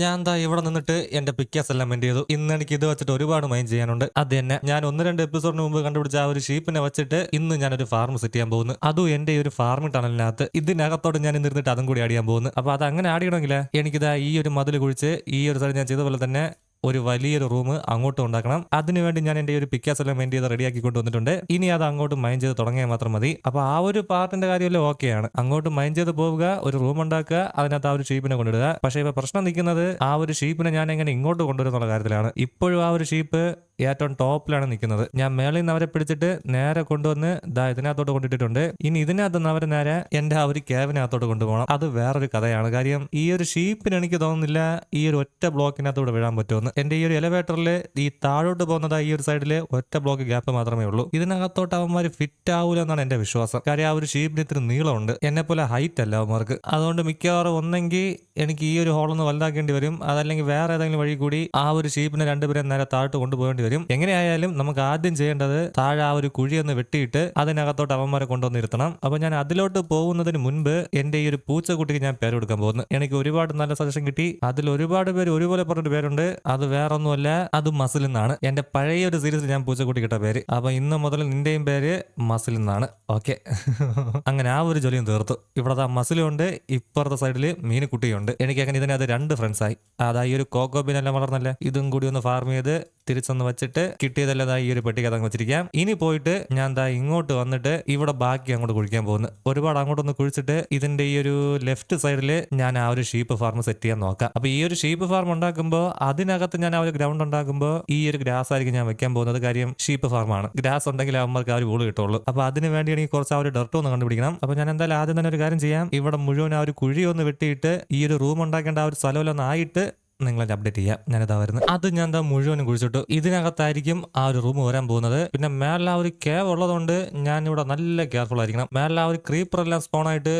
ഞാൻ എന്താ ഇവിടെ നിന്നിട്ട് എന്റെ പിക്കാസ് എല്ലാം മെന്റ് ചെയ്തു. ഇന്ന് എനിക്ക് ഇത് വെച്ചിട്ട് ഒരുപാട് മൈൻഡ് ചെയ്യാനുണ്ട്. അത് തന്നെ. ഞാൻ ഒന്ന് രണ്ട് എപ്പിസോഡിന് മുമ്പ് കണ്ടുപിടിച്ച ആ ഒരു ഷീപ്പിനെ വെച്ചിട്ട് ഇന്ന് ഞാൻ ഒരു ഫാർം സെറ്റ് ചെയ്യാൻ പോകുന്നു. അതും എന്റെ ഒരു ഫാർമിംഗ് ടണലിനകത്ത് ഇതിനകത്തോട് ഞാൻ ഇന്ന് ഇരുന്നിട്ട് അതും കൂടി അടിയാൻ പോകുന്നു. അപ്പൊ അത് അങ്ങനെ ആടിയണമെങ്കിൽ എനിക്കിതാ ഈ ഒരു മതിൽ കുഴിച്ച് ഈ ഒരു സ്ഥലം ഞാൻ ചെയ്ത പോലെ തന്നെ ഒരു വലിയൊരു റൂം അങ്ങോട്ട് ഉണ്ടാക്കണം. അതിനുവേണ്ടി ഞാൻ എന്റെ ഒരു പിക്കാസ് എല്ലാം മെയിൻ ചെയ്ത് റെഡിയാക്കി കൊണ്ടുവന്നിട്ടുണ്ട്. ഇനി അത് അങ്ങോട്ട് മൈൻ ചെയ്ത് തുടങ്ങിയാൽ മാത്രം മതി. അപ്പൊ ആ ഒരു പാർട്ടിന്റെ കാര്യമല്ലേ ഓക്കെയാണ് അങ്ങോട്ട് മൈൻ ചെയ്ത് പോവുക ഒരു റൂം ഉണ്ടാക്കുക അതിനകത്ത് ആ ഒരു ഷീപ്പിനെ കൊണ്ടിടുക പക്ഷേ ഇപ്പൊ പ്രശ്നം നിൽക്കുന്നത് ആ ഒരു ഷീപ്പിനെ ഞാൻ എങ്ങനെ ഇങ്ങോട്ട് കൊണ്ടുവരുന്നുള്ള കാര്യത്തിലാണ്. ഇപ്പോഴും ആ ഒരു ഷീപ്പ് ഏറ്റവും ടോപ്പിലാണ് നിൽക്കുന്നത്. ഞാൻ മേളിൽ നിന്ന് അവരെ പിടിച്ചിട്ട് നേരെ കൊണ്ടുവന്ന് ദാ ഇതിനകത്തോട്ട് കൊണ്ടിട്ടിട്ടുണ്ട്. ഇനി ഇതിനകത്ത് നിന്ന് അവരെ നേരെ എന്റെ ആ ഒരു ക്യാബിനകത്തോട്ട് കൊണ്ടുപോകണം. അത് വേറൊരു കഥയാണ്. കാര്യം ഈ ഒരു ഷീപ്പിന് എനിക്ക് തോന്നുന്നില്ല ഈ ഒരു ഒറ്റ ബ്ലോക്കിനകത്തൂടെ വീഴാൻ പറ്റുമെന്ന്. എന്റെ ഈ ഒരു എലവേറ്ററിൽ ഈ താഴോട്ട് പോകുന്നത് ഈ ഒരു സൈഡിൽ ഒറ്റ ബ്ലോക്ക് ഗ്യാപ്പ് മാത്രമേ ഉള്ളൂ. ഇതിനകത്തോട്ട് അവന്മാർ ഫിറ്റ് ആവൂല എന്നാണ് എന്റെ വിശ്വാസം. കാര്യം ആ ഒരു ഷീപ്പിന് ഇത്തിരി നീളമുണ്ട്. എന്നെ പോലെ ഹൈറ്റ് അല്ല അവന്മാർക്ക്. അതുകൊണ്ട് മിക്കവാറും ഒന്നെങ്കിൽ എനിക്ക് ഈ ഒരു ഹോളൊന്ന് വലുതാക്കേണ്ടി വരും. അതല്ലെങ്കിൽ വേറെ ഏതെങ്കിലും വഴി കൂടി ആ ഒരു ഷീപ്പിനെ രണ്ടുപേരെ നേരെ താഴോട്ട് കൊണ്ടുപോകേണ്ടി വരും. എങ്ങനെയായാലും നമുക്ക് ആദ്യം ചെയ്യേണ്ടത് താഴെ ആ ഒരു കുഴി ഒന്ന് വെട്ടിയിട്ട് അതിനകത്തോട്ട് അവന്മാരെ കൊണ്ടുവന്ന് ഇരുത്തണം. അപ്പൊ ഞാൻ അതിലോട്ട് പോകുന്നതിന് മുൻപ് എന്റെ ഈ ഒരു പൂച്ചക്കുട്ടിക്ക് ഞാൻ പേര് കൊടുക്കാൻ പോകുന്നു. എനിക്ക് ഒരുപാട് നല്ല സജഷൻ കിട്ടി. അതിൽ ഒരുപാട് പേര് ഒരുപോലെ പറഞ്ഞൊരു പേരുണ്ട്. അത് വേറെ ഒന്നുമല്ല അത് മസിൽ എന്നാണ്. എന്റെ പഴയ ഒരു സീരീസിൽ ഞാൻ പൂച്ചക്കുട്ടി കിട്ട പേര്. അപ്പൊ ഇന്ന് മുതൽ നിന്റെയും പേര് മസിൽ എന്നാണ്. ഓക്കെ. അങ്ങനെ ആ ഒരു ജോലിയും തീർത്തു. ഇവിടത്തെ മസിലും ഉണ്ട് ഇപ്പുറത്തെ സൈഡിൽ മീനുകുട്ടിയുണ്ട് എനിക്ക് അങ്ങനെ ഇതിനകത്ത് രണ്ട് ഫ്രണ്ട്സ് ആയി. അതാ ഈ ഒരു കോക്കോബിനെല്ലാം വളർന്നല്ലേ? ഇതും കൂടി ഒന്ന് ഫാർം ചെയ്ത് തിരിച്ചൊന്ന് വെച്ചിട്ട് കിട്ടിയതെല്ലാം ഈ ഒരു പെട്ടിക്ക് അതങ്ങ് വെച്ചിരിക്കാം. ഇനി പോയിട്ട് ഞാൻ ദാ ഇങ്ങോട്ട് വന്നിട്ട് ഇവിടെ ബാക്കി അങ്ങോട്ട് കുഴിക്കാൻ പോകുന്നു. ഒരുപാട് അങ്ങോട്ടൊന്ന് കുഴിച്ചിട്ട് ഇതിന്റെ ഈ ഒരു ലെഫ്റ്റ് സൈഡിൽ ഞാൻ ആ ഒരു ഷീപ്പ് ഫാം സെറ്റ് ചെയ്യാൻ നോക്കാം. അപ്പൊ ഈ ഒരു ഷീപ്പ് ഫാം ഉണ്ടാക്കുമ്പോൾ അതിനകത്ത് ഞാൻ ആ ഒരു ഗ്രൗണ്ട് ഉണ്ടാക്കുമ്പോൾ ഈ ഒരു ഗ്രാസ് ആയിരിക്കും ഞാൻ വെക്കാൻ പോകുന്നത്. കാര്യം ഷീപ്പ് ഫാമാണ് ഗ്രാസ് ഉണ്ടെങ്കിൽ അവന്മാർക്ക് ആ ഒരു വോൾ കിട്ടുള്ളൂ. അപ്പൊ അതിന് വേണ്ടി എനിക്ക് കുറച്ച് ആ ഒരു ഡർട്ട് ഒന്ന് കണ്ടുപിടിക്കണം. അപ്പൊ ഞാൻ എന്തായാലും ആദ്യം തന്നെ ഒരു കാര്യം ചെയ്യാം. ഇവിടെ മുഴുവൻ ആ ഒരു കുഴി ഒന്ന് വെട്ടിയിട്ട് ഈ ഒരു റൂം ഉണ്ടാക്കേണ്ട ആ ഒരു സ്ഥലമെല്ലാം ആയിട്ട് നിങ്ങളെ അപ്ഡേറ്റ് ചെയ്യാം. ഞാനിതാ വരുന്നത്. അത് ഞാൻ എന്താ മുഴുവനും കുഴിച്ചിട്ടു. ഇതിനകത്തായിരിക്കും ആ ഒരു റൂം വരാൻ പോകുന്നത്. പിന്നെ മേലെ ആ ഒരു കേവ് ഉള്ളതുകൊണ്ട് ഞാൻ ഇവിടെ നല്ല കെയർഫുൾ ആയിരിക്കണം. മേലെ ആ ഒരു ക്രീപ്പർ എല്ലാം സ്പോൺ ആയിട്ട്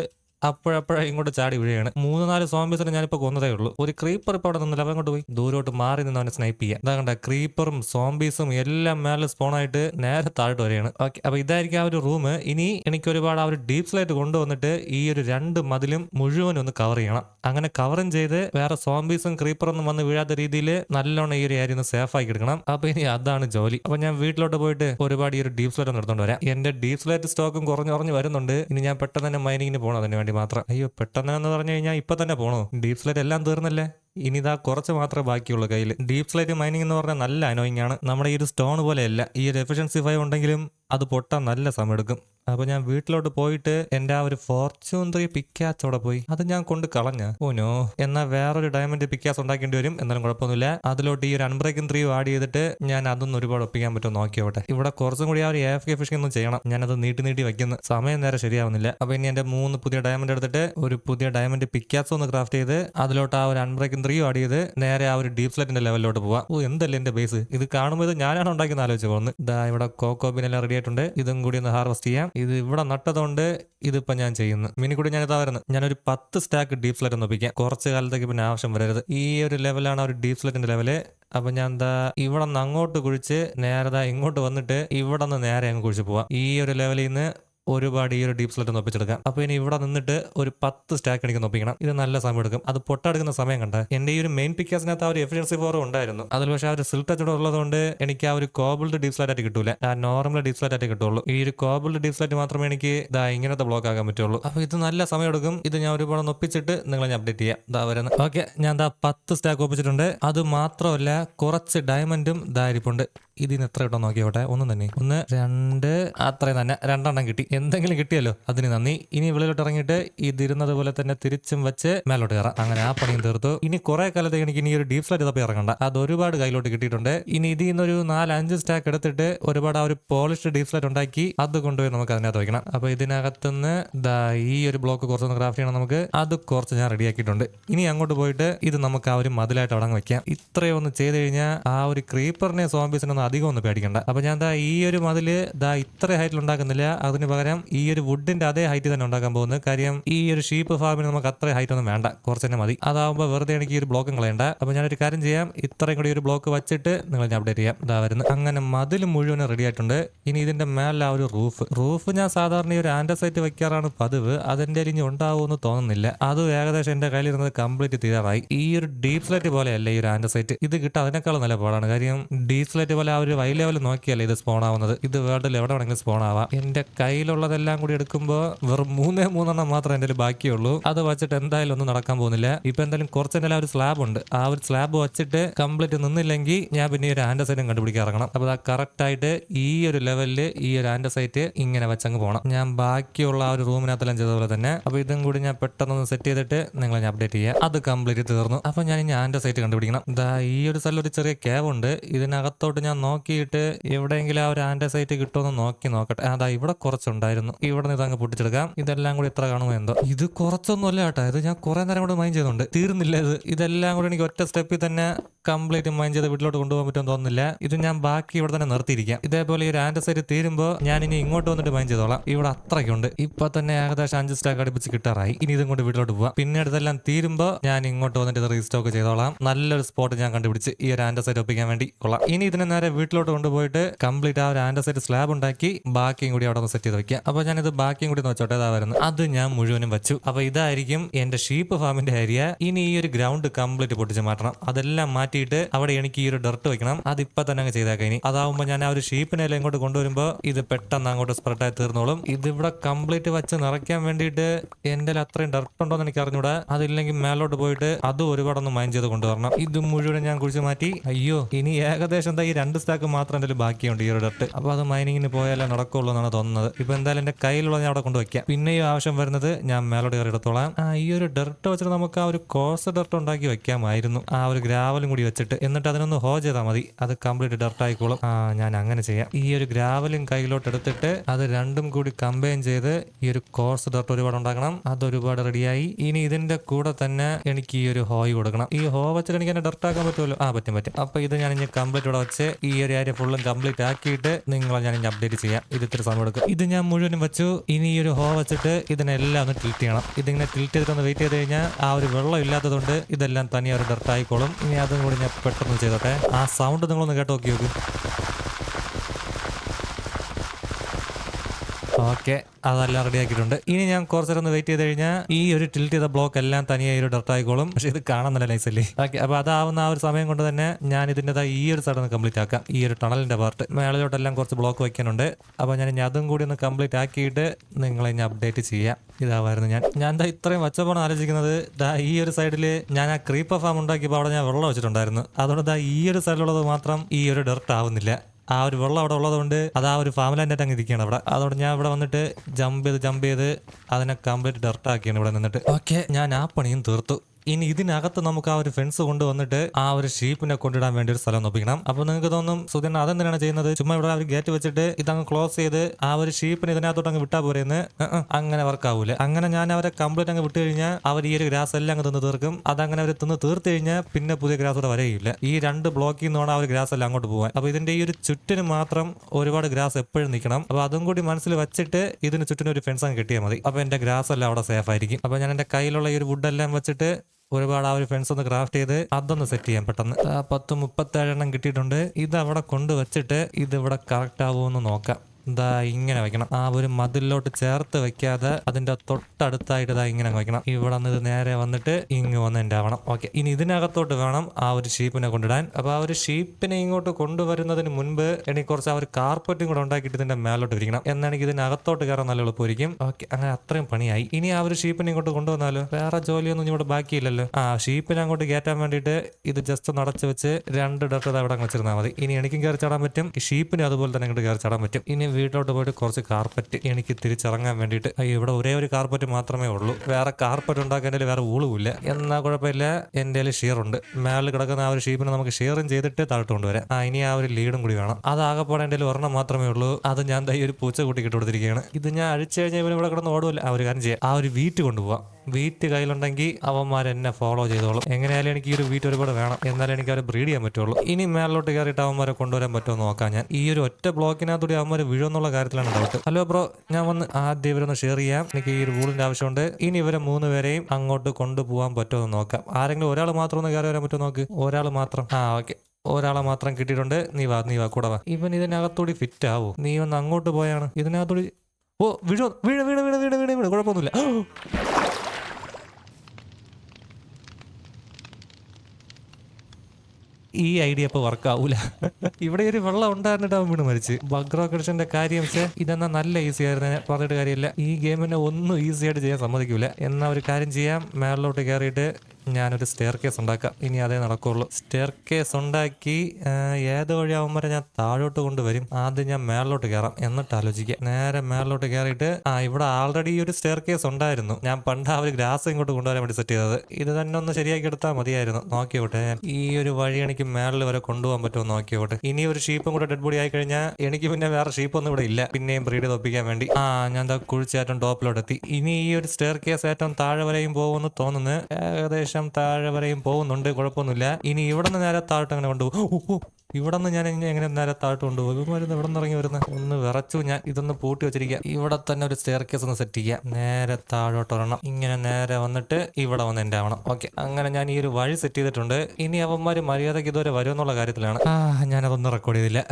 അപ്പോഴപ്പോഴേ ഇങ്ങോട്ട് ചാടി വീഴുകയാണ്. മൂന്ന് നാല് സോംബീസിനെ ഞാനിപ്പോ കൊന്നതേ ഉള്ളൂ. ഒരു ക്രീപ്പർ ഇപ്പൊ അവിടെ നിന്നില്ല. അവൻ കൊണ്ട് പോയി. ദൂരോട്ട് മാറി നിന്ന് അവനെ സ്നൈപ്പ് ചെയ്യാം. ഇതാ കണ്ട? ക്രീപ്പറും സോംബീസും എല്ലാം മേലെ സ്പോൺ ആയിട്ട് നേരെ താഴോട്ട് വരികയാണ്. ഓക്കെ അപ്പൊ ഇതായിരിക്കും ആ ഒരു റൂം ഇനി എനിക്ക് ഒരുപാട് ആ ഒരു ഡീപ് സ്ലൈറ്റ് കൊണ്ടുവന്നിട്ട് ഈ ഒരു രണ്ട് മതിലും മുഴുവനും ഒന്ന് കവർ ചെയ്യണം. അങ്ങനെ കവറും ചെയ്ത് വേറെ സോംബീസും ക്രീപ്പറൊന്നും വന്ന് വീഴാത്ത രീതിയിൽ നല്ലോണം ഈ ഒരു ഏരിയ ഒന്ന് സേഫ് ആക്കി എടുക്കണം. അപ്പൊ ഇനി അതാണ് ജോലി. അപ്പൊ ഞാൻ വീട്ടിലോട്ട് പോയിട്ട് ഒരുപാട് ഈ ഒരു ഡീപ് സ്ലൈറ്റ് ഒന്ന് എടുത്തോണ്ട് വരാം. എന്റെ ഡീപ് സ്ലൈറ്റ് സ്റ്റോക്കും കുറഞ്ഞു കുറഞ്ഞു വരുന്നുണ്ട്. ഇനി ഞാൻ പെട്ടെന്ന് തന്നെ മൈനിങ്ങിന് പോകണം അതിന് വേണ്ടി. മാത്രം. അയ്യോ പെട്ടെന്ന് പറഞ്ഞു കഴിഞ്ഞാൽ ഇപ്പൊ തന്നെ പോണോ. ഡീപ് സ്ലൈറ്റ് എല്ലാം തീർന്നല്ലേ? ഇനി ഇതാ കുറച്ച് മാത്രമേ ബാക്കിയുള്ളൂ കയ്യിൽ ഡീപ് സ്ലൈറ്റ് മൈനിങ് എന്ന് പറഞ്ഞാൽ നല്ല അനോയിങ് ആണ്. നമ്മുടെ ഈ ഒരു സ്റ്റോൺ പോലെയല്ല. ഈ ഒരു എഫിഷ്യൻസി ഫൈവ് ഉണ്ടെങ്കിലും അത് പൊട്ടാൻ നല്ല സമയമെടുക്കും. അപ്പൊ ഞാൻ വീട്ടിലോട്ട് പോയിട്ട് എന്റെ ആ ഒരു ഫോർച്യൂൺ ത്രീ പിക്കാച്ചോടെ പോയി. അത് ഞാൻ കൊണ്ട് കളഞ്ഞ. ഓനോ എന്നാ വേറൊരു ഡയമണ്ട് പിക്കാസ് ഉണ്ടാക്കേണ്ടി വരും എന്നാലും കുഴപ്പമൊന്നുമില്ല. അതിലോട്ട് ഈ ഒരു അൺബ്രേക്കിംഗ് ത്രീ ആഡ് ചെയ്തിട്ട് ഞാൻ അതൊന്നും ഒരുപാട് ഒപ്പിക്കാൻ പറ്റുമോ നോക്കിയോട്ടെ. ഇവിടെ കുറച്ചും കൂടി ആ ഒരു എഫ് കെ ഫിഷിംഗ് ഒന്നും ചെയ്യണം. ഞാനത് നീട്ടി നീട്ടി വെക്കുന്നു. സമയം നേരെ ശരിയാവുന്നില്ല. അപ്പൊ ഇനി എന്റെ മൂന്ന് പുതിയ ഡയമണ്ട് എടുത്തിട്ട് ഒരു പുതിയ ഡയമണ്ട് പിക്കാസ് ഒന്ന് ക്രാഫ്റ്റ് ചെയ്ത് അതിലോട്ട് ആ ഒരു അൺബ്രേക്കിംഗ് ത്രീ ആഡ് ചെയ്ത് നേരെ ആ ഒരു ഡീപ് സ്ലൈറ്റിന്റെ ലെവലിലോട്ട് പോവാ. ഓ എന്തല്ലേ എന്റെ ബേസ് ഇത് കാണുമ്പോൾ ഇത് ഞാനാണ് ഉണ്ടാക്കിയെന്ന് ആലോചിച്ച് പോകുന്നത് ഇതാ ഇവിടെ കോക്കോബിനെല്ലാം റെഡി ആയിട്ടുണ്ട്. ഇതും കൂടി ഒന്ന് ഹാർവസ്റ്റ് ചെയ്യാം. ഇത് ഇവിടെ നട്ടതുകൊണ്ട് ഇതിപ്പോ ഞാൻ ചെയ്യുന്നു. മിനി കൂടി ഞാൻ ഇതാ വരുന്നത് ഞാനൊരു പത്ത് സ്റ്റാക്ക് ഡീപ് സ്ലെറ്റ് ഒന്ന് ഒപ്പിക്കാം. കുറച്ച് കാലത്തേക്ക് പിന്നെ ആവശ്യം വരരുത്. ഈ ഒരു ലെവലാണ് ഒരു ഡീപ് സ്ലെറ്റിന്റെ ലെവൽ അപ്പൊ ഞാൻ എന്താ ഇവിടെ നിന്ന് അങ്ങോട്ട് കുഴിച്ച് നേരെ ദാ ഇങ്ങോട്ട് വന്നിട്ട് ഇവിടെ നിന്ന് നേരെ അങ്ങ് കുഴിച്ച് പോവാം. ഈ ഒരു ലെവലിൽ നിന്ന് ഒരുപാട് ഈ ഒരു ഡീപ് സ്ലോട്ട് ഒപ്പിച്ചെടുക്കാം. അപ്പൊ ഇനി ഇവിടെ നിന്നിട്ട് ഒരു പത്ത് സ്റ്റാക്ക് എനിക്ക് നോപ്പിക്കണം ഇത് നല്ല സമയം എടുക്കും. അത് പൊട്ടെടുക്കുന്ന സമയം കണ്ട എന്റെ ഈ ഒരു മെയിൻ പിക്കാസിനകത്ത് ആ ഒരു എഫിഷ്യൻസി ഫോറും ഉണ്ടായിരുന്നു. അതിൽ പക്ഷേ ആ ഒരു സിൽ ടച്ച് ഉള്ളതുകൊണ്ട് എനിക്ക് ആ ഒരു കോബിൾഡ് ഡീപ് സ്ലൈറ്റ് ആയിട്ട് കിട്ടൂല. ആ നോർമൽ ഡീപ് സ്ലൈറ്റ് ആയിട്ട് കിട്ടുള്ളൂ. ഈ ഒരു കോബിൾഡ് ഡീപ് സ്ലൈറ്റ് മാത്രമേ എനിക്ക് ഇതാ ഇങ്ങനത്തെ ബ്ലോക്ക് ആക്കാൻ പറ്റുള്ളൂ. അപ്പൊ ഇത് നല്ല സമയം എടുക്കും. ഇത് ഞാൻ ഒരുപാട് നൊപ്പിച്ചിട്ട് നിങ്ങളെ ഞാൻ അപ്ഡേറ്റ് ചെയ്യാം. ഇതാ വരുന്നത് ഓക്കെ ഞാൻ ദാ പത്ത് സ്റ്റാക്ക് ഒപ്പിച്ചിട്ടുണ്ട്. അത് മാത്രമല്ല കുറച്ച് ഡയമണ്ടും ദാരിപ്പുണ്ട് ഇതിന് എത്ര കിട്ടും നോക്കിയോട്ടെ ഒന്നും തന്നെ. ഒന്ന് രണ്ട് അത്രയും തന്നെ. രണ്ടെണ്ണം കിട്ടി. എന്തെങ്കിലും കിട്ടിയല്ലോ. അതിന് നന്ദി. ഇനി വെളിയിലോട്ട് ഇറങ്ങിയിട്ട് ഇതിരുന്നത് പോലെ തന്നെ തിരിച്ചും വെച്ച് മേലോട്ട് കയറാം. അങ്ങനെ ആ പണിയും തീർത്തു. ഇനി കുറെ കാലത്തേക്ക് എനിക്ക് ഇനി ഒരു ഡീപ് ഫ്ലൈറ്റ് തപ്പി ഇറങ്ങണ്ട. അത് ഒരുപാട് കയ്യിലോട്ട് കിട്ടിയിട്ടുണ്ട്. ഇനി ഇതിൽ നിന്നൊരു നാല് അഞ്ച് സ്റ്റാക്ക് എടുത്തിട്ട് ഒരുപാട് ആ ഒരു പോളിഷ്ഡ് ഡീപ് ഫ്ലൈറ്റ് ഉണ്ടാക്കി അത് കൊണ്ടുപോയി നമുക്ക് അതിനകത്ത് വയ്ക്കണം അപ്പൊ ഇതിനകത്തുനിന്ന് ഈ ഒരു ബ്ലോക്ക് കുറച്ചൊന്ന് ക്രാഫ്റ്റ് ചെയ്യണം നമുക്ക്. അത് കുറച്ച് ഞാൻ റെഡിയാക്കിയിട്ടുണ്ട് ഇനി അങ്ങോട്ട് പോയിട്ട് ഇത് നമുക്ക് ആ ഒരു മതിലായിട്ട് അവിടെ വെക്കാം. ഇത്രയൊന്ന് ചെയ്ത് കഴിഞ്ഞാൽ ആ ഒരു ക്രീപ്പറിനെ സോംബീസിനെ ഉണ്ടാക്കുന്ന അധികം ഒന്നും പേടിക്കണ്ട. അപ്പൊ ഞാൻ ദാ ഈ ഒരു മതിൽ ദാ ഇത്ര ഹൈറ്റിൽ ഉണ്ടാക്കുന്നില്ല. അതിന് പകരം ഈ ഒരു വുഡിന്റെ അതേ ഹൈറ്റ് തന്നെ ഉണ്ടാക്കാൻ പോകുന്നത് കാര്യം ഈ ഒരു ഷീപ്പ് ഫാമിന് നമുക്ക് അത്ര ഹൈറ്റ് ഒന്നും വേണ്ട. കുറച്ച് തന്നെ മതി. അതാവുമ്പോൾ വെറുതെ എനിക്ക് ഈ ഒരു ബ്ലോക്കും കളയണ്ട. അപ്പൊ ഞാനൊരു കാര്യം ചെയ്യാം. ഇത്രയും കൂടി ഒരു ബ്ലോക്ക് വെച്ചിട്ട് നിങ്ങൾ ഞാൻ അപ്ഡേറ്റ് ചെയ്യാം. ഇതാ വരുന്നത് അങ്ങനെ മതിൽ മുഴുവൻ റെഡി ആയിട്ടുണ്ട്. ഇനി ഇതിന്റെ മേലെ ആ ഒരു റൂഫ് റൂഫ് ഞാൻ സാധാരണ ഈ ഒരു ആൻഡസൈറ്റ് വെക്കാറാണ് പതിവ്. അതിന്റെ ഇനി ഉണ്ടാവുമെന്ന് തോന്നുന്നില്ല. അതും ഏകദേശം എന്റെ കയ്യിൽ ഇരുന്നത് കംപ്ലീറ്റ് തീരാറായി. ഈ ഒരു ഡീപ് സ്ലൈറ്റ് പോലെയല്ല ഈ ഒരു ആൻഡസൈറ്റ് ഇത് കിട്ടാൻ അതിനേക്കാളും നല്ല പാടാണ്. കാര്യം ഡീപ് സ്ലൈറ്റ് പോലെ ആ ഒരു വൈ ലെവൽ നോക്കിയല്ലേ ഇത് സ്പോൺ ആവുന്നത്? ഇത് വേൾഡിൽ എവിടെ വേണമെങ്കിലും സ്പോൺ ആവാം. എന്റെ കയ്യിലുള്ളതെല്ലാം കൂടി എടുക്കുമ്പോൾ വെറും മൂന്നേ മൂന്നെണ്ണം മാത്രമേ എന്റെ ബാക്കിയുള്ളൂ. അത് വെച്ചിട്ട് എന്തായാലും ഒന്നും നടക്കാൻ പോകുന്നില്ല. ഇപ്പൊ എന്തായാലും കുറച്ച് എന്തായാലും ഒരു സ്ലാബ് ഉണ്ട്. ആ ഒരു സ്ലാബ് വെച്ചിട്ട് കംപ്ലീറ്റ് നിന്നില്ലെങ്കിൽ ഞാൻ പിന്നെ ഒരു ആൻഡസൈറ്റും കണ്ടുപിടിക്കാൻ ഇറങ്ങണം. അപ്പൊ അത് കറക്റ്റ് ആയിട്ട് ഈ ഒരു ലെവലിൽ ഈ ഒരു ആൻഡസൈറ്റ് ഇങ്ങനെ വെച്ചങ്ങ് പോകണം ഞാൻ ബാക്കിയുള്ള ആ ഒരു റൂമിനകത്തെല്ലാം ചെയ്ത പോലെ തന്നെ. അപ്പൊ ഇതും കൂടി ഞാൻ പെട്ടെന്ന് സെറ്റ് ചെയ്തിട്ട് നിങ്ങളെ ഞാൻ അപ്ഡേറ്റ് ചെയ്യാം. അത് കംപ്ലീറ്റ് തീർന്നു. അപ്പൊ ഞാൻ ഇനി ആൻഡസൈറ്റ് കണ്ടുപിടിക്കണം. ദാ ഈ ഒരു സ്ഥലം ഒരു ചെറിയ കേവ് ഉണ്ട്. ഇതിനകത്തോട്ട് ഞാൻ നോക്കിയിട്ട് എവിടെയെങ്കിലും ആ ഒരു ആൻഡസൈറ്റ് കിട്ടുമെന്ന് നോക്കി നോക്കട്ടെ. അതാ ഇവിടെ കുറച്ചുണ്ടായിരുന്നു. ഇവിടെ നിന്ന് ഇതങ്ങ് പൊട്ടിച്ചെടുക്കാം. ഇതെല്ലാം കൂടി എത്ര കാണുമോ എന്തോ? ഇത് കുറച്ചൊന്നും അല്ല കേട്ടോ. ഇത് ഞാൻ കുറെ നേരം കൂടെ മൈൻഡ് ചെയ്തുണ്ട് തീർന്നില്ല ഇത്. ഇതെല്ലാം കൂടി എനിക്ക് ഒറ്റ സ്റ്റെപ്പിൽ തന്നെ കംപ്ലീറ്റ് മൈൻഡ് ചെയ്ത് വീട്ടിലോട്ട് കൊണ്ടുപോകാൻ പറ്റുമെന്ന് തോന്നുന്നില്ല. ഇത് ഞാൻ ബാക്കി ഇവിടെ തന്നെ നിർത്തിയിരിക്കാം. ഇതേപോലെ ഈ ഒരു ആൻഡസൈറ്റ് തീരുമ്പോൾ ഞാൻ ഇനി ഇങ്ങോട്ട് വന്നിട്ട് മൈൻഡ് ചെയ്തോളാം. ഇവിടെ അത്രയ്ക്കുണ്ട്. ഇപ്പൊ തന്നെ ഏകദേശം അഞ്ച് സ്റ്റാക്ക് അടുപ്പിച്ച് കിട്ടാറായി. ഇനി ഇതും കൊണ്ട് വീട്ടിലോട്ട് പോവാം. പിന്നീട് ഇതെല്ലാം തീരുമ്പോൾ ഞാൻ ഇങ്ങോട്ട് വന്നിട്ട് റീസ്റ്റോക്ക് ചെയ്തോളാം. നല്ലൊരു സ്പോട്ട് ഞാൻ കണ്ടുപിടിച്ച് ഈ ഒരു ആൻഡസൈറ്റ് ഒപ്പിക്കാൻ വേണ്ടി കൊള്ളാം. ഇനി ഇതിനെ നേരെ വീട്ടിലോട്ട് കൊണ്ടുപോയിട്ട് കംപ്ലീറ്റ് ആ ഒരു ആൻഡസൈറ്റ് സ്ലാബ് ഉണ്ടാക്കി ബാക്കിയും കൂടി അവിടെ ഒന്ന് സെറ്റ് ചെയ്ത് വെക്കാം അപ്പൊ ഞാനിത് ബാക്കിയും കൂടി ഒന്ന് വെച്ചോട്ടെ വരുന്നത് അത് ഞാൻ മുഴുവനും വെച്ചു. അപ്പൊ ഇതായിരിക്കും എന്റെ ഷീപ്പ് ഫാമിന്റെ ഏരിയ ഇനി ഈ ഒരു ഗ്രൗണ്ട് കംപ്ലീറ്റ് പൊട്ടിച്ച് മാറ്റണം. അതെല്ലാം മാറ്റിയിട്ട് അവിടെ എനിക്ക് ഈ ഒരു ഡർട്ട് വെക്കണം. അത് ഇപ്പൊ തന്നെ അങ്ങ് ചെയ്തേക്കാം ഇനി. അതാവുമ്പോൾ ഞാൻ ആ ഒരു ഷീപ്പിനെ ഇങ്ങോട്ട് കൊണ്ടുവരുമ്പോൾ ഇത് പെട്ടെന്ന് അങ്ങോട്ട് സ്പ്രെഡ് ആയി തീർന്നോളും. ഇത് ഇവിടെ കംപ്ലീറ്റ് വെച്ച് നിറയ്ക്കാൻ വേണ്ടിയിട്ട് എന്റെ അത്രയും ഡർട്ട് ഉണ്ടോന്ന് എനിക്ക് അറിഞ്ഞൂടാ അതില്ലെങ്കിൽ മേലോട്ട് പോയിട്ട് അത് ഒരുപാടൊന്ന് മൈൻഡ് ചെയ്ത് കൊണ്ടുവരണം. ഇത് മുഴുവൻ ഞാൻ കുഴിച്ച് മാറ്റി. അയ്യോ ഇനി ഏകദേശം എന്താ ഈ രണ്ട് സ്റ്റാക്ക് മാത്രം എന്റെ ബാക്കിയുണ്ട് ഈ ഒരു ഡർട്ട് അപ്പൊ അത് മൈനിങ്ങിന് പോയാലേ നടക്കുള്ളൂ എന്നാണ് തോന്നുന്നത്. ഇപ്പൊ എന്തായാലും എന്റെ കയ്യിലുള്ള ഞാൻ അവിടെ കൊണ്ടുവയ്ക്കാം. പിന്നെയും ആവശ്യം വരുന്നത് ഞാൻ മേലോട്ട് കയറി എടുത്തോളാം. ഈ ഒരു ഡർട്ട് വെച്ചിട്ട് നമുക്ക് ആ ഒരു കോഴ്സ് ഡർട്ട് ഉണ്ടാക്കി വെക്കാമായിരുന്നു ആ ഒരു ഗ്രാവലും കൂടി വെച്ചിട്ട് എന്നിട്ട് അതിനൊന്ന് ഹോ ചെയ്താൽ മതി. അത് കംപ്ലീറ്റ് ഡർട്ട് ആയിക്കോളും. ഞാൻ അങ്ങനെ ചെയ്യാം. ഈ ഒരു ഗ്രാവലും കയ്യിലോട്ട് എടുത്തിട്ട് അത് രണ്ടും കൂടി കമ്പൈൻ ചെയ്ത് ഈ ഒരു കോഴ്സ് ഡർട്ട് ഒരുപാട് ഉണ്ടാക്കണം. അത് ഒരുപാട് റെഡിയായി ഇനി ഇതിന്റെ കൂടെ തന്നെ എനിക്ക് ഈ ഒരു ഹോയ് കൊടുക്കണം. ഈ ഹോ വെച്ചിട്ട് എനിക്ക് എന്നെ ഡർട്ട് ആക്കാൻ പറ്റുമല്ലോ? ആ പറ്റും പറ്റും. അപ്പൊ ഇത് ഞാൻ ഇനി കംപ്ലീറ്റ് ഇവിടെ വെച്ച് ഈ ഒരു ഏരിയ ഫുള്ളും കംപ്ലീറ്റ് ആക്കിയിട്ട് നിങ്ങളെ ഞാൻ ഇനി അപ്ഡേറ്റ് ചെയ്യാം. ഇത് ഇത്തിരി സമയം എടുക്കും. ഇത് ഞാൻ മുഴുവനും വെച്ചു. ഇനി ഈ ഒരു ഹോ വെച്ചിട്ട് ഇതിനെല്ലാം ഒന്ന് ടിൽറ്റ് ചെയ്യണം. ഇതിങ്ങനെ ചെയ്തിട്ട് ഒന്ന് വെയിറ്റ് ചെയ്ത് കഴിഞ്ഞാൽ ആ ഒരു വെള്ളം ഇല്ലാത്തതുകൊണ്ട് ഇതെല്ലാം തനിയെ ഒരു ഡർട്ട് ആയിക്കോളും. ഇനി അതും കൂടി ഞാൻ പെട്ടെന്ന് ചെയ്തോട്ടെ. ആ സൗണ്ട് നിങ്ങളൊന്ന് കേട്ട് നോക്കി നോക്ക്. ഓക്കെ അതെല്ലാം റെഡി ആക്കിയിട്ടുണ്ട്. ഇനി ഞാൻ കുറച്ചു നേരം ഒന്ന് വെയിറ്റ് ചെയ്ത് കഴിഞ്ഞാൽ ഈ ഒരു ടിൽറ്റ് ചെയ്ത ബ്ലോക്ക് എല്ലാം തനിയെ ഒരു ഡർട്ട് ആയിക്കോളും. പക്ഷെ ഇത് കാണാൻ നല്ല നൈസ് അല്ലേ ഓക്കെ അപ്പൊ അതാവുന്ന ആ ഒരു സമയം കൊണ്ട് തന്നെ ഞാൻ ഇതിന്റെ ഈ ഒരു സൈഡ് ഒന്ന് കംപ്ലീറ്റ് ആക്കാം. ഈ ഒരു ടണലിന്റെ പാർട്ട് മേളിലോട്ടെല്ലാം കുറച്ച് ബ്ലോക്ക് വയ്ക്കാനുണ്ട് അപ്പൊ ഞാൻ ഇനി അതും കൂടി ഒന്ന് കംപ്ലീറ്റ് ആക്കിയിട്ട് നിങ്ങളെ ഇനി അപ്ഡേറ്റ് ചെയ്യാം. ഇതാവായിരുന്നു ഞാൻ. ഞാൻ ദാ ഇത്രയും വച്ചപ്പോൾ ആലോചിക്കുന്നത് ദാ ഈ ഒരു സൈഡിൽ ഞാൻ ആ ക്രീപ്പർ ഫാം ഉണ്ടാക്കിയപ്പോൾ അവിടെ ഞാൻ വെള്ളം വെച്ചിട്ടുണ്ടായിരുന്നു. അതുകൊണ്ട് ദാ ഈ ഒരു സൈഡിലുള്ളത് മാത്രം ഈ ഒരു ഡർട്ട് ആവുന്നില്ല. ആ ഒരു വെള്ളം അവിടെ ഉള്ളതുകൊണ്ട് അത് ആ ഒരു ഫാമിലാൻഡ് അങ്ങ് ഇരിക്കുകയാണ്. അവിടെ അതോടെ ഞാൻ ഇവിടെ വന്നിട്ട് ജമ്പ് ചെയ്ത് ജമ്പ് ചെയ്ത് അതിനെ കംപ്ലീറ്റ് ഡർട്ടാക്കിയാണ് ഇവിടെ നിന്നിട്ട്. ഓക്കെ ഞാൻ ആ പണിയും തീർത്തു. ഇനി ഇതിനകത്ത് നമുക്ക് ആ ഒരു ഫെൻസ് കൊണ്ടുവന്നിട്ട് ആ ഒരു ഷീപ്പിനെ കൊണ്ടിടാൻ വേണ്ടി ഒരു സ്ഥലം ഒപ്പിക്കണം. അപ്പൊ നിങ്ങൾക്ക് തോന്നും സുധൻ അതെന്തിനാണ് ചെയ്യുന്നത്? ചുമ്മാ ഇവിടെ ഒരു ഗേറ്റ് വെച്ചിട്ട് ഇതങ്ങ് ക്ലോസ് ചെയ്ത് ആ ഒരു ഷീപ്പിന് ഇതിനകത്തോട്ട് അങ്ങ് വിട്ടാ പോരെന്ന്? അങ്ങനെ വർക്ക് ആവൂല. അങ്ങനെ ഞാൻ അവരെ കംപ്ലീറ്റ് അങ്ങ് വിട്ട് കഴിഞ്ഞാൽ അവർ ഈ ഒരു ഗ്രാസ് എല്ലാം അങ്ങ് തിന്ന് തീർക്കും. അതങ്ങനെ അവർ തിന്ന് തീർത്ത് കഴിഞ്ഞാൽ പിന്നെ പുതിയ ഗ്രാസ് ഇവിടെ വരെയില്ല. ഈ രണ്ട് ബ്ലോക്കിൽ നിന്നാണ് ആ ഒരു ഗ്രാസ് എല്ലാം അങ്ങോട്ട് പോകാൻ അപ്പൊ ഇതിന്റെ ഈ ഒരു ചുറ്റിന് മാത്രം ഒരുപാട് ഗ്രാസ് എപ്പോഴും നിൽക്കണം അപ്പൊ അതും കൂടി മനസ്സിൽ വെച്ചിട്ട് ഇതിന് ചുറ്റിന് ഒരു ഫെൻസ് അങ്ങ് കിട്ടിയാൽ മതി. അപ്പൊ എന്റെ ഗ്രാസ് എല്ലാം അവിടെ സേഫ് ആയിരിക്കും. അപ്പൊ ഞാൻ എന്റെ കയ്യിലുള്ള ഈ ഒരു വുഡ് എല്ലാം വെച്ചിട്ട് ഒരുപാട് ആ ഒരു ഫെൻസ് ഒന്ന് ക്രാഫ്റ്റ് ചെയ്ത് അതൊന്ന് സെറ്റ് ചെയ്യാം പെട്ടെന്ന്. പത്ത് മുപ്പത്തേഴെണ്ണം കിട്ടിയിട്ടുണ്ട്. ഇത് അവിടെ കൊണ്ടുവച്ചിട്ട് ഇത് ഇവിടെ കറക്റ്റ് ആവുമെന്ന് നോക്കാം. ഇതാ ഇങ്ങനെ വെക്കണം ആ ഒരു മതിലോട്ട് ചേർത്ത് വെക്കാതെ അതിന്റെ തൊട്ടടുത്തായിട്ട് ദാ ഇങ്ങനെ വെക്കണം ഇവിടെ നിന്ന് ഇത് നേരെ വന്നിട്ട് ഇങ്ങ് വന്ന് എന്റെ ആവണം ഓക്കെ. ഇനി ഇതിനകത്തോട്ട് വേണം ആ ഒരു ഷീപ്പിനെ കൊണ്ടിടാൻ. അപ്പൊ ആ ഒരു ഷീപ്പിനെ ഇങ്ങോട്ട് കൊണ്ടുവരുന്നതിന് മുൻപ് എനിക്ക് കുറച്ച് ആ ഒരു കാർപ്പറ്റും കൂടെ ഉണ്ടാക്കിയിട്ട് ഇതിന്റെ മേലോട്ട് വിരിക്കണം. എന്നാണെങ്കിൽ ഇതിനകത്തോട്ട് കയറാൻ നല്ല എളുപ്പമായിരിക്കും. ഓക്കെ. അങ്ങനെ അത്രയും പണിയായി. ഇനി ആ ഒരു ഷീപ്പിനെ ഇങ്ങോട്ട് കൊണ്ടുവന്നാലോ? വേറെ ജോലിയൊന്നും ഇവിടെ ബാക്കിയില്ലല്ലോ. ആ ഷീപ്പിനെ അങ്ങോട്ട് കയറ്റാൻ വേണ്ടിയിട്ട് ഇത് ജസ്റ്റ് ഒന്ന് വെച്ച് രണ്ട് ഡോക്ടർ അവിടെ വെച്ചിരുന്നാൽ മതി. ഇനി എനിക്കും കയറി ചാടാൻ പറ്റും. ഷീപ്പിനെ അതുപോലെ തന്നെ ഇങ്ങോട്ട് കയറി ചാടാൻ പറ്റും. ഇനി വീട്ടിലോട്ട് പോയിട്ട് കുറച്ച് കാർപ്പറ്റ് എനിക്ക് തിരിച്ചിറങ്ങാൻ വേണ്ടിയിട്ട്. ഇവിടെ ഒരേ ഒരു കാർപ്പറ്റ് മാത്രമേ ഉള്ളൂ. വേറെ കാർപ്പറ്റ് ഉണ്ടാക്കാൻ വേറെ ഊളുമില്ല. എന്നാൽ കുഴപ്പമില്ല. എന്റെ ഉണ്ട്. മേളിൽ കിടക്കുന്ന ആ ഒരു ഷീപ്പിനെ നമുക്ക് ഷെയറും ചെയ്തിട്ട് താഴോട്ട് കൊണ്ടുവരാം. ആ ഇനി ആ ഒരു ലീഡും കൂടി വേണം. അതാകെപ്പാടെ എന്റെ ഒരെണ്ണം മാത്രമേ ഉള്ളൂ. അത് ഞാൻ ദൈ ഒരു പൂച്ച കൂട്ടി കിട്ടുകൊടുത്തിരിക്കുകയാണ് ഇത് ഞാൻ അഴിച്ചു കഴിഞ്ഞാൽ ഇവിടെ കിടന്ന് ഓടുമല്ല. ആ ഒരു കാര്യം ചെയ്യാം. ആ ഒരു വീറ്റ് കൊണ്ടുപോവാം. വീറ്റ് കയ്യിലുണ്ടെങ്കിൽ അവന്മാർ എന്നെ ഫോളോ ചെയ്തോളും. എങ്ങനെയായാലും എനിക്ക് ഈ ഒരു വീറ്റ് ഒരുപാട് വേണം. എന്നാലും എനിക്ക് അവരെ ബ്രീഡ് ചെയ്യാൻ പറ്റുള്ളൂ. ഇനി മേളിലോട്ട് കയറിയിട്ട് അവന്മാരെ കൊണ്ടുവരാൻ പറ്റുമോ നോക്കാം ഞാൻ. ഈ ഒരു ഒറ്റ ബ്ലോക്കിനകത്തൂടി അവന്മാർ വീഴുമെന്നുള്ള കാര്യത്തിലാണ് ഡൗട്ട് ഹലോ ബ്രോ ഞാൻ വന്ന് ആദ്യം ഇവരൊന്ന് ഷെയർ ചെയ്യാം. എനിക്ക് ഈ ഒരു റൂളിന്റെ ആവശ്യമുണ്ട്. ഇനി ഇവരെ മൂന്ന് പേരെയും അങ്ങോട്ട് കൊണ്ടുപോകാൻ പറ്റുമെന്ന് നോക്കാം. ആരെങ്കിലും ഒരാൾ മാത്രം ഒന്ന് കയറി വരാൻ പറ്റുമോ നോക്ക്? ഒരാൾ മാത്രം. ആ ഓക്കെ ഒരാളെ മാത്രം കിട്ടിയിട്ടുണ്ട്. നീ വാ നീ വാ കൂടെ വാ. ഇവൻ ഇതിനകത്തൂടി ഫിറ്റ് ആവോ? നീ ഒന്ന് അങ്ങോട്ട് പോയാണ്. ഇതിനകത്തൂടി ഓ വീഴോ വീഴ വീണ വീണ വീണ വീണ വീണ കുഴപ്പമൊന്നുമില്ല. ഈ ഐഡിയ ഇപ്പൊ വർക്ക് ആവൂല. ഇവിടെ ഒരു വെള്ളം ഉണ്ടായിരുന്നിട്ട് അവൻ വീണ് മരിച്ച്. ബഗ്രോ കൃഷ്ണന്റെ കാര്യം വെച്ചാൽ ഇതെന്നാ നല്ല ഈസി ആയിരുന്നു. പറഞ്ഞിട്ട് കാര്യമില്ല. ഈ ഗെയിമിനെ ഒന്നും ഈസി ആയിട്ട് ചെയ്യാൻ സമ്മതിക്കൂല. എന്നാ ഒരു കാര്യം ചെയ്യാം. മേളിലോട്ട് കയറിയിട്ട് ഞാനൊരു സ്റ്റെയർ കേസ് ഉണ്ടാക്കാം. ഇനി അതേ നടക്കുള്ളൂ. സ്റ്റെയർ കേസ് ഉണ്ടാക്കി ഏത് വഴിയാവും വരെ ഞാൻ താഴോട്ട് കൊണ്ടുവരും. ആദ്യം ഞാൻ മേളിലോട്ട് കയറാം. എന്നിട്ട് ആലോചിക്കാം. നേരെ മേളിലോട്ട് കയറിയിട്ട് ആ ഇവിടെ ആൾറെഡി ഒരു സ്റ്റെയർ കേസ് ഉണ്ടായിരുന്നു. ഞാൻ പണ്ട് ആ ഒരു ഗ്രാസ് ഇങ്ങോട്ട് കൊണ്ടുവരാൻ വേണ്ടി സെറ്റ് ചെയ്തത്. ഇത് തന്നെ ഒന്ന് ശരിയാക്കി എടുത്താൽ മതിയായിരുന്നു. നോക്കിയോട്ടെ ഞാൻ ഈ ഒരു വഴി എനിക്ക് മേളിൽ വരെ കൊണ്ടുപോകാൻ പറ്റുമോ നോക്കിയോട്ടെ ഇനി ഒരു ഷീപ്പും കൂടെ ഡെഡ് ബോഡി ആയി കഴിഞ്ഞാൽ എനിക്ക് പിന്നെ വേറെ ഷീപ്പ് ഒന്നും ഇവിടെ ഇല്ല. പിന്നെയും ബ്രീഡ് തൊപ്പിക്കാൻ വേണ്ടി. ആ ഞാൻ കുഴിച്ചേറ്റം ടോപ്പിലോട്ട് എത്തി ഇനി ഈ ഒരു സ്റ്റെയർ കേസ് ഏറ്റവും താഴെ വരെയും പോകുമെന്ന് തോന്നുന്നു. ഏകദേശം താഴെ വരെയും പോകുന്നുണ്ട് കുഴപ്പമൊന്നുമില്ല. ഇനി ഇവിടെ നിന്ന് നേരെ താഴോട്ട് അങ്ങനെ കൊണ്ടുപോകും ഇവിടെ നിന്ന് ഞാൻ എങ്ങനെ നേരെ താഴോട്ട് കൊണ്ടുപോകും? ഇവന്മാരുന്ന് ഇവിടെ നിന്ന് ഇറങ്ങി വരുന്ന? ഒന്ന് വിറച്ചു ഞാൻ ഇതൊന്ന് പൂട്ടി വെച്ചിരിക്കുക ഇവിടെ തന്നെ ഒരു സ്റ്റെയർ കേസ് ഒന്ന് സെറ്റ് ചെയ്യാം. നേരെ താഴോട്ട് വരണം ഇങ്ങനെ നേരെ വന്നിട്ട് ഇവിടെ വന്ന് എന്റെ ആവണം. ഓക്കെ അങ്ങനെ ഞാൻ ഈ ഒരു വഴി സെറ്റ് ചെയ്തിട്ടുണ്ട്. ഇനി അവന്മാർ മര്യാദയ്ക്ക് ഇതുവരെ വരുമെന്നുള്ള കാര്യത്തിലാണ്. ഞാനതൊന്നും റെക്കോർഡ് ചെയ്തില്ല.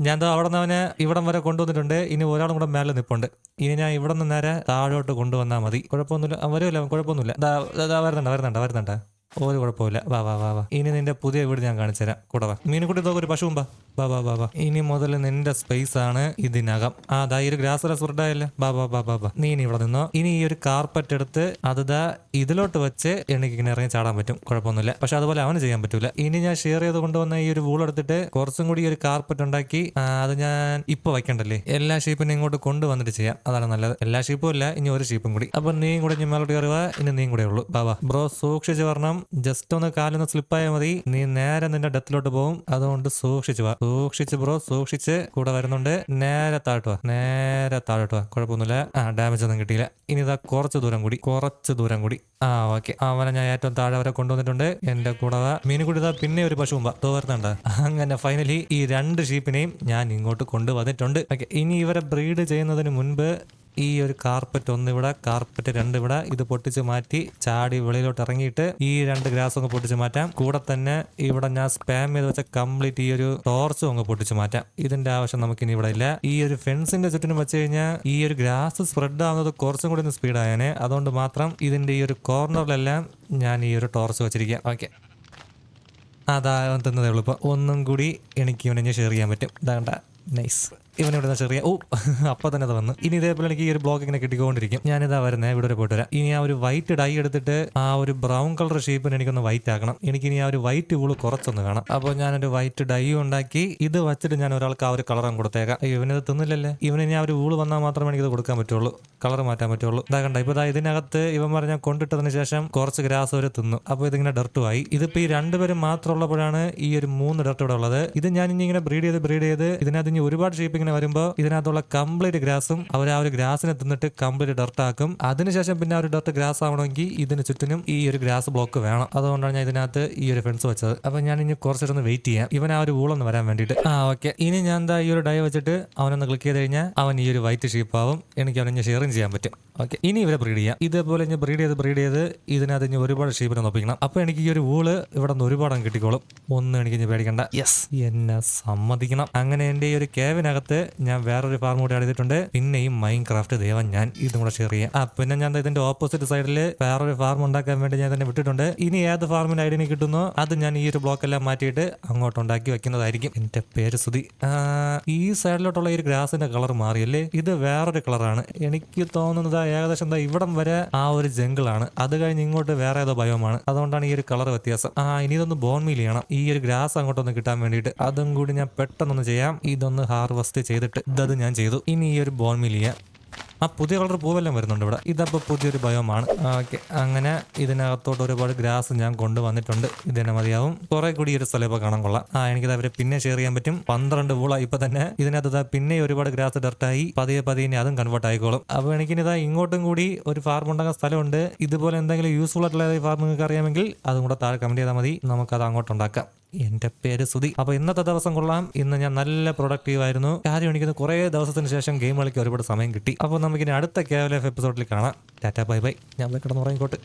ഞാൻ അവിടെ നിന്ന് അവനെ ഇവിടം വരെ കൊണ്ടുവന്നിട്ടുണ്ട്. ഇനി ഒരാളും കൂടെ മേലെ നിപ്പുണ്ട്. ഇനി ഞാൻ ഇവിടെ നിന്ന് നേരെ താഴോട്ട് കൊണ്ടുവന്നാൽ മതി. കുഴപ്പമൊന്നുമില്ല. ആ, വരുമല്ലോ അവൻ കുഴപ്പമൊന്നുമില്ല വരുന്നുണ്ട് വരുന്നുണ്ട് വരുന്നുണ്ട് ഒരു കുഴപ്പമില്ല. വാ വാ വാ വാ. ഇനി നിന്റെ പുതിയ വീട് ഞാൻ കാണിച്ചു തരാം കൂടെ വാ. മീനുകുട്ടി തോക്കൊരു പശുവും ബാ ബാ ബാ ബാ ഇനി മുതൽ നിന്റെ സ്പേസ് ആണ് ഇതിനകം. ആ ദാ ഈ ഒരു ഗ്രാസ് റെസ്പോർട്ട് ആയല്ലേ ബാബാ ബാ നീ ഇനി ഇവിടെ നിന്നോ. ഇനി ഈ ഒരു കാർപ്പറ്റ് എടുത്ത് അത് ദാ ഇതിലോട്ട് വെച്ച് എനിക്ക് ഇങ്ങനെ ഇറങ്ങി ചാടാൻ പറ്റും. കുഴപ്പമൊന്നുമില്ല. പക്ഷെ അതുപോലെ അവന് ചെയ്യാൻ പറ്റൂല. ഇനി ഞാൻ ഷെയർ ചെയ്ത് കൊണ്ടുവന്ന ഈ ഒരു വൂൾ എടുത്തിട്ട് കുറച്ചും കൂടി ഒരു കാർപ്പറ്റ് ഉണ്ടാക്കി അത് ഞാൻ ഇപ്പൊ വയ്ക്കണ്ടല്ലേ എല്ലാ ഷീപ്പിനും ഇങ്ങോട്ട് കൊണ്ടുവന്നിട്ട് ചെയ്യാം. അതാണ് നല്ലത്. എല്ലാ ഷീപ്പും അല്ല ഇനി ഒരു ഷീപ്പും കൂടി. അപ്പൊ നീയും കൂടെ ഇനി മേലോട്ട് കയറുക ഇനി നീയും കൂടെ ഉള്ളൂ. ബാബാ ബ്രോ സൂക്ഷിച്ച് വരണം. ജസ്റ്റ് ഒന്ന് കാലൊന്ന് സ്ലിപ്പായാൽ മതി. നീ നേരെ നിന്റെ ഡെത്തിലോട്ട് പോകും അതുകൊണ്ട് സൂക്ഷിച്ചു സൂക്ഷിച്ച് ബ്രോ സൂക്ഷിച്ച്. കൂടെ വരുന്നുണ്ട്. നേരെ താഴ്ത്തുക നേരെ താഴ്ത്തുക കുഴപ്പമൊന്നുമില്ല. ആ ഡാമേജ് ഒന്നും കിട്ടിയില്ല. ഇനി ഇതാ കുറച്ച് ദൂരം കൂടി. കുറച്ച് ദൂരം കൂടി. ആ ഓക്കെ അവനെ ഞാൻ ഏറ്റവും താഴെ വരെ കൊണ്ടുവന്നിട്ടുണ്ട്. എന്റെ കൂടെ മീനുകൂടി ഇതാ പിന്നെ ഒരു പശു മുമ്പ്. തോർന്നുണ്ട് അങ്ങനെ ഫൈനലി ഈ രണ്ട് ഷീപ്പിനെയും ഞാൻ ഇങ്ങോട്ട് കൊണ്ടുവന്നിട്ടുണ്ട്. ഓക്കെ ഇനി ഇവരെ ബ്രീഡ് ചെയ്യുന്നതിന് മുൻപ് ഈ ഒരു കാർപ്പറ്റ് ഒന്ന് ഇവിടെ കാർപ്പറ്റ് രണ്ട് ഇവിടെ ഇത് പൊട്ടിച്ച് മാറ്റി ചാടി വെളിയിലോട്ട് ഇറങ്ങിയിട്ട് ഈ രണ്ട് ഗ്രാസ് അങ്ങ് പൊട്ടിച്ച് മാറ്റാം. കൂടെ തന്നെ ഇവിടെ ഞാൻ സ്പാം ചെയ്ത് വെച്ച കംപ്ലീറ്റ് ഈ ഒരു ടോർച്ചും അങ്ങ് പൊട്ടിച്ച് മാറ്റാം. ഇതിന്റെ ആവശ്യം നമുക്ക് ഇനി ഇവിടെ ഇല്ല. ഈ ഒരു ഫെൻസിന്റെ ചുറ്റിനും വെച്ച് കഴിഞ്ഞാൽ ഈ ഒരു ഗ്രാസ് സ്പ്രെഡ് ആവുന്നത് കുറച്ചും കൂടി ഒന്ന് സ്പീഡ് ആയേനെ. അതുകൊണ്ട് മാത്രം ഇതിന്റെ ഈ ഒരു കോർണറിലെല്ലാം ഞാൻ ഈ ഒരു ടോർച്ച് വെച്ചിരിക്കാം. ഓക്കെ അതാ തന്നതേ തിന്നതേ ഉള്ളൂ ഇപ്പോൾ ഒന്നും കൂടി എനിക്ക് ഇവനെ ഷെയർ ചെയ്യാൻ പറ്റും. ഇതാണ്ട നൈസ് ഇവനിവിടെ നിന്ന് ചെറിയ ഓ അപ്പൊ തന്നെ അത് വന്ന്. ഇനി ഇതേപോലെ എനിക്ക് ഈ ഒരു ബ്ലോക്ക് ഇങ്ങനെ കിട്ടിക്കൊണ്ടിരിക്കും. ഞാനിതാ വരുന്നത് ഇവിടെ ഒരു പോയിട്ട് വരാം. ഇനി ആ ഒരു വൈറ്റ് ഡൈ എടുത്തിട്ട് ആ ഒരു ബ്രൗൺ കളർ ഷേപ്പിന് എനിക്കൊന്ന് വൈറ്റ് ആക്കണം. എനിക്ക് ഇനി ആ ഒരു വൈറ്റ് വൂൾ കുറച്ചൊന്ന് കാണാം. അപ്പോൾ ഞാനൊരു വൈറ്റ് ഡൈ ഉണ്ടാക്കി ഇത് വെച്ചിട്ട് ഞാൻ ഒരാൾക്ക് ആ ഒരു കളറും കൊടുത്തേക്കാം. ഇവനത് തിന്നില്ലല്ലേ? ഇവന് ഇനി ആ ഒരു വൂൾ വന്നാൽ മാത്രമേ എനിക്കിത് കൊടുക്കാൻ പറ്റുള്ളൂ. കളർ മാറ്റാൻ പറ്റുള്ളൂ. ഇതാ കണ്ട ഇപ്പോൾ ദാ ഇതിനകത്ത് ഇവൻ പറഞ്ഞ കൊണ്ടിട്ടതിന് ശേഷം കുറച്ച് ഗ്രാസ് വരെ തിന്നു. അപ്പോൾ ഇതിങ്ങനെ ഡർട്ടുമായി ഇതിപ്പോൾ ഈ രണ്ടുപേരും മാത്രമുള്ളപ്പോഴാണ് ഈ ഒരു മൂന്ന് ഡർട്ട് ഇവിടെ ഉള്ളത്. ഇത് ഞാൻ ഇനി ഇങ്ങനെ ബ്രീഡ് ചെയ്ത് ബ്രീഡ് ചെയ്ത് ഇതിനകത്ത് ഇനി ഒരുപാട് ഷേപ്പ് ഇങ്ങനെ വരുമ്പോൾ ഇതിനകത്തുള്ള കംപ്ലീറ്റ് ഗ്രാസും അവർ ആ ഒരു ഗ്രാസിനെ തിന്നിട്ട് കംപ്ലീറ്റ് ഡർട്ട് ആക്കും. അതിനുശേഷം പിന്നെ ആ ഒരു ഡർട്ട് ഗ്രാസ് ആവണമെങ്കിൽ ഇതിന് ചുറ്റിനും ഈ ഒരു ഗ്രാസ് ബ്ലോക്ക് വേണം. അതുകൊണ്ടാണ് ഞാൻ ഇതിനകത്ത് ഈ ഒരു ഫെൻസ് വെച്ചത്. അപ്പൊ ഞാൻ ഇനി കുറച്ചിട്ടൊന്ന് വെയിറ്റ് ചെയ്യാം. ഇവൻ ആ ഒരു വൂളൊന്ന് വരാൻ വേണ്ടിട്ട് ആ ഓക്കെ ഇനി ഞാൻ എന്താ ഈ ഒരു ഡൈ വെച്ചിട്ട് അവനൊന്ന് ക്ലിക്ക് ചെയ്ത് കഴിഞ്ഞാൽ അവൻ ഈ ഒരു വൈറ്റ് ഷീപ്പ് ആവും. എനിക്ക് അവനെ ഷെയറിങ് ചെയ്യാൻ പറ്റും. ഓക്കെ ഇനി ഇവരെ ബ്രീഡ് ചെയ്യാം. ഇതേപോലെ ഞാൻ ബ്രീഡ് ചെയ്ത് ബ്രീഡ് ചെയ്ത് ഇതിനകത്ത് ഇനി ഒരുപാട് ഷീപ്പിനെ നോപ്പിക്കണം അപ്പൊ എനിക്ക് ഈ ഒരു വൂൾ ഇവിടെ നിന്ന് ഒരുപാട് കിട്ടിക്കോളും. ഒന്നും എനിക്ക് ഇനി പേടിക്കണ്ട. യെസ് എന്നെ സമ്മതിക്കണം. അങ്ങനെ എന്റെ ഈ ഒരു കേവിനകത്ത് ഞാൻ വേറൊരു ഫാർം കൂടി എഴുതിയിട്ടുണ്ട് പിന്നെ ഈ മൈൻ ക്രാഫ്റ്റ് ദൈവം ഞാൻ ഇതും കൂടെ ഷെയർ ചെയ്യാം. ആ പിന്നെ ഞാൻ ഇതിന്റെ ഓപ്പോസിറ്റ് സൈഡിൽ വേറൊരു ഫാർം ഉണ്ടാക്കാൻ വേണ്ടി ഞാൻ തന്നെ വിട്ടിട്ടുണ്ട്. ഇനി ഏത് ഫാർമിന്റെ ഐഡിയ കിട്ടുന്നോ അത് ഞാൻ ഈ ഒരു ബ്ലോക്ക് എല്ലാം മാറ്റിയിട്ട് അങ്ങോട്ട് ഉണ്ടാക്കി വെക്കുന്നതായിരിക്കും. എന്റെ പേര് സ്തുതി ഈ സൈഡിലോട്ടുള്ള ഈ ഒരു ഗ്രാസിന്റെ കളർ മാറിയല്ലേ? ഇത് വേറൊരു കളറാണ് എനിക്ക് തോന്നുന്നത് ഏകദേശം എന്താ ഇവിടം വരെ ആ ഒരു ജംഗിളാണ് അത് കഴിഞ്ഞ് ഇങ്ങോട്ട് വേറെ ഏതോ ഭയമാണ് അതുകൊണ്ടാണ് ഈ ഒരു കളർ വ്യത്യാസം. ആ ഇനി ഇതൊന്ന് ബോൺ മീൽ ചെയ്യണം. ഈ ഒരു ഗ്രാസ് അങ്ങോട്ടൊന്ന് കിട്ടാൻ വേണ്ടിയിട്ട്. അതും കൂടി ഞാൻ പെട്ടെന്നൊന്ന് ചെയ്യാം. ഇതൊന്ന് ഹാർവെസ്റ്റ് ചെയ്തിട്ട് ഇതത് ഞാൻ ചെയ്തു. ഇനി ഈ ഒരു ബോൺ മിലിയ ചെയ്യാം ആ പുതിയ കളർ പൂവെല്ലാം വരുന്നുണ്ട് ഇവിടെ. ഇതപ്പോൾ പുതിയൊരു ബയോമാണ് ഓക്കെ. അങ്ങനെ ഇതിനകത്തോട്ട് ഒരുപാട് ഗ്രാസ് ഞാൻ കൊണ്ടുവന്നിട്ടുണ്ട്. ഇതിനെ മതിയാവും. കുറെ കൂടി ഒരു സ്ഥലം ഇപ്പോൾ കാണാൻ കൊള്ളാം. ആ എനിക്കത് അവരെ പിന്നെ ഷെയർ ചെയ്യാൻ പറ്റും. പന്ത്രണ്ട് വൂള ഇപ്പൊ തന്നെ. ഇതിനകത്ത് പിന്നെ ഒരുപാട് ഗ്രാസ് ഡർട്ടായി പതിയെ പതിയെ ഇനി അതും കൺവേർട്ട് ആയിക്കോളും. അപ്പോൾ എനിക്കിനി ഇതാ ഇങ്ങോട്ടും കൂടി ഒരു ഫാർം ഉണ്ടാകുന്ന സ്ഥലമുണ്ട്. ഇതുപോലെ എന്തെങ്കിലും യൂസ്ഫുൾ ആയിട്ടുള്ള ഫാർം നിങ്ങൾക്ക് അറിയാമെങ്കിൽ അതും കൂടെ താഴെ കമന്റ് ചെയ്താൽ മതി. നമുക്കത് അങ്ങോട്ട് ഉണ്ടാക്കാം. എന്റെ പേര് സുധി. അപ്പൊ ഇന്നത്തെ ദിവസം കൊള്ളാം. ഇന്ന് ഞാൻ നല്ല പ്രൊഡക്റ്റീവ് ആയിരുന്നു. കാര്യം എനിക്കിത് കുറെ ദിവസത്തിന് ശേഷം ഗെയിം കളിക്ക് ഒരുപാട് സമയം കിട്ടി. അപ്പോൾ നമുക്കിനി അടുത്ത കേവല എപ്പിസോഡിൽ കാണാം. Tata bye bye. ഞാൻ പോയി കിടന്ന് ഉറങ്ങിക്കോട്ട്.